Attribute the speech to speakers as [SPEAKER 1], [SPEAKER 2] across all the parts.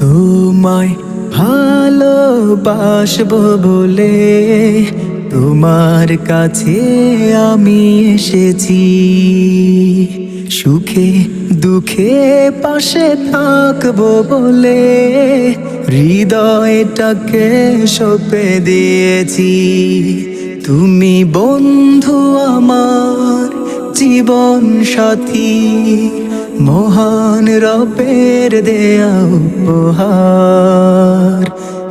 [SPEAKER 1] তোমায় ভালোবাসব বলে তোমার কাছে আমি এসেছি। সুখে, দুঃখে পাশে থাকব বলে হৃদয়টাকে সপে দিয়েছি। তুমি বন্ধু আমার জীবন সাথী। মহান রবের দেয়া উপহার।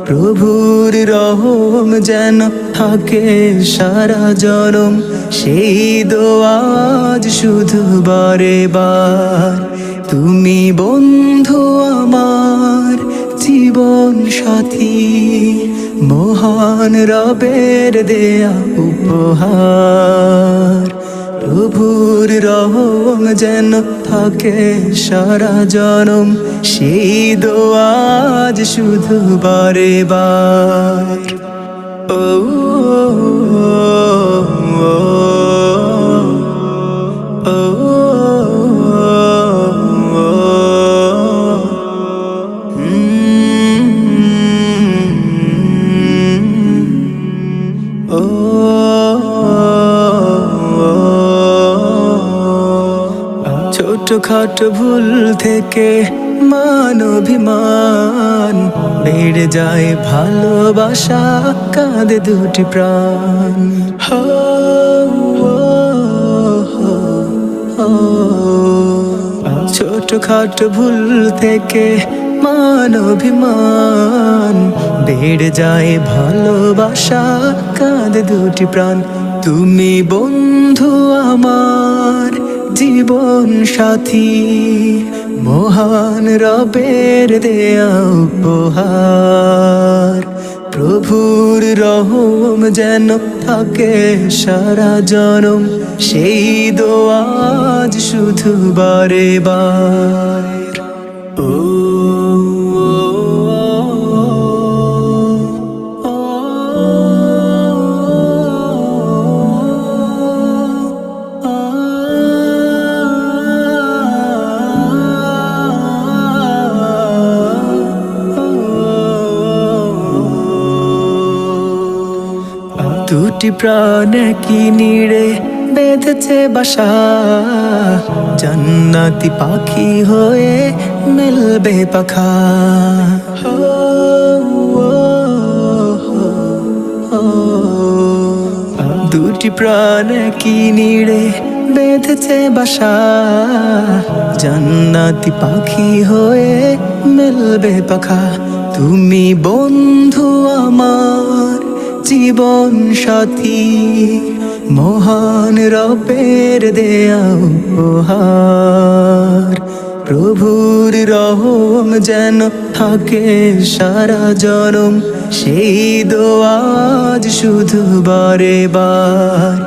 [SPEAKER 1] প্রভুর রহম যেন থাকে সারা জনম, সেই দোয়াজ শুধু বারে বার তুমি বন্ধু আমার জীবন সাথী, মহান রবের দেয়া উপহার। প্রভুর রহম যেন থাকে সারা জনম সেই দোয়াজ শুধু বারে বার ও ও, ছোট খাট ভুল থেকে মান অভিমান বেড়ে যায় ভালোবাসা কাঁদে দুটি প্রাণ। হো, ও, হো, ও। ছোট খাট ভুল থেকে মান অভিমান বেড়ে যায় ভালোবাসা কাঁদে দুটি প্রাণ। তুমি বন্ধু আমার। জীবন সাথী, মহান রবের দেয়া উপহার। প্রভুর রহম যেন থাকে সারা জনম, সেই দোয়াজ শুধু বারে বার ও দুটি প্রাণ কি নিড়ে বেঁধেছে বাসা। জান্নাতি পাখি হয়ে মিলবে পাখা। দুটি প্রাণ কি নিড়ে বেঁধেছে বাসা। জান্নাতি পাখি হয়ে মিলবে পাখা। তুমি বন্ধু আমার জীবন সাথী, মহান রপের দেয়া প্রভুর রহম যেন থাকে সারা জনম, সেই দোয়াজ শুধু বারে বার